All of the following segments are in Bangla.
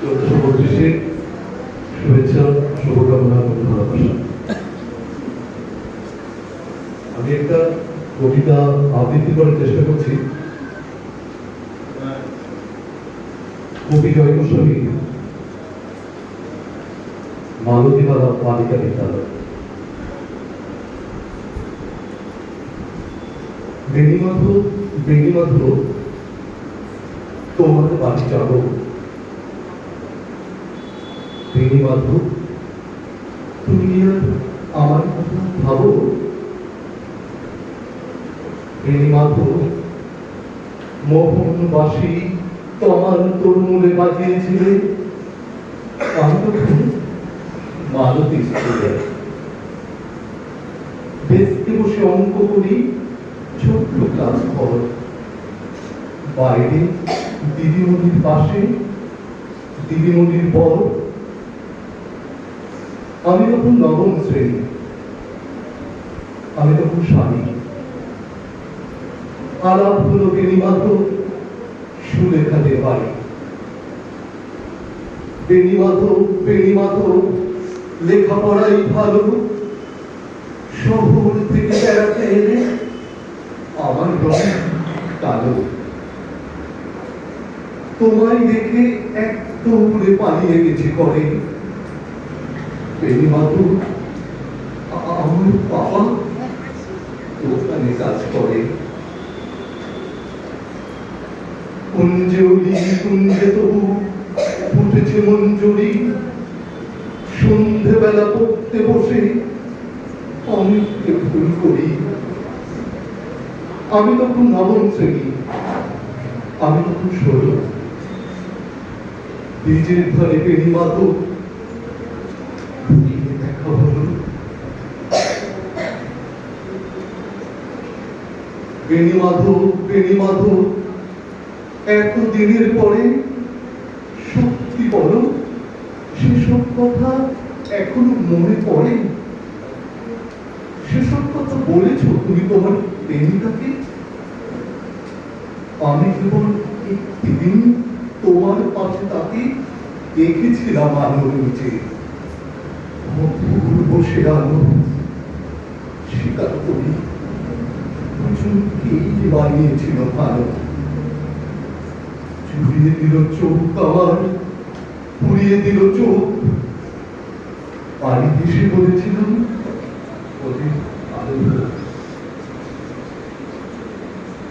চোদ্দশো পঁচিশে শুভেচ্ছা, শুভকামনা ভালোবাসা। আমি একটা কবিতা আবৃত্তি করার চেষ্টা করছি। কবি জয় গোস্বামী মালতীবালা বালিকা বিদ্যালয়। বেণীমাধব বেণীমাধব তোমার বাড়ি যাব। বেণীমাধব তুমি আর আমার ভাবো? বেণীমাধব মোহনবাসী তোমার বাজিয়েছিলে। আমি ডেস্কে বসে অঙ্ক করি, ছোট্ট ক্লাস ঘর বাইরে দিদিমণির পাশে, দিদিমণির পর আমি তখন নবম শ্রেণি। আমি তখন স্বামী। আলাপ হলো বেণীমাধব সুলেখাদের বাড়ি। বেণীমাধব বেণীমাধব লেখাপড়াই ভালো। শহর থেকে বেড়াতে এলে আমার রং কালো। তোমায় দেখে এক দৌড়ে পালিয়ে গেছে করে আ- আমার বাবা দোকানে কাজ করে। কুঞ্জলি কুঞ্জে তবু ফুটেছে মঞ্জুরি। সন্ধেবেলা পড়তে বসে অনেককে ভুল করি। আমি তখন নবম শ্রেণি। আমি তখন ষোলো। বীজের ঘরে পেনি মাতো দেখা হলো বেণী মাধব বেণী মাধব এত দিনের পরে সত্যি বলো, সেসব কথা এখনও মনে পড়ে? সেসব কথা বলেছ তুমি তোমার প্রেমিকাকে আমি কেবল একটি দিন তোমার পাশে তাকে দেখেছিলাম আলোর নিচে। অপূর্ব বসে আলো, স্বীকার করি। দুজনকেই বানিয়েছিল ভালো। চুরিয়ে দিল চোখ আমার পুড়িয়ে দিল চোখ। বাড়ি এসে বলেছিলাম।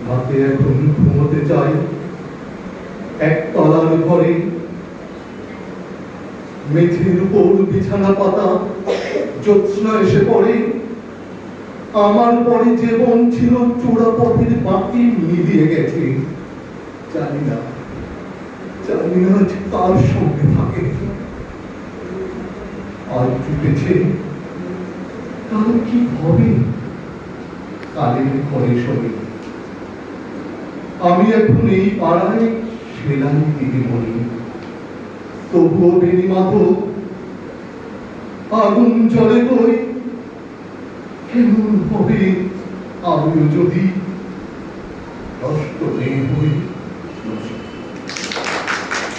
রাতে এখন ঘুমোতে চাই। এক তলার ঘরে মেঝের উপর বিছানা পাতা, জ্যোৎস্না এসে পড়ে। আমার পরে জীবন ছিল চূড়া পথের বাকি মিলিয়ে গেছে। জানি না জানি না আজ কার সঙ্গে থাকে। আর জুটেছে কাল কি হবে? কালের ঘরে শোনে আমি এখন এই পাড়ায় সেলাই দিদি বলি। তবুও বেনি মাধব আগুন জলে বই আমিও যদি নষ্ট নেই হই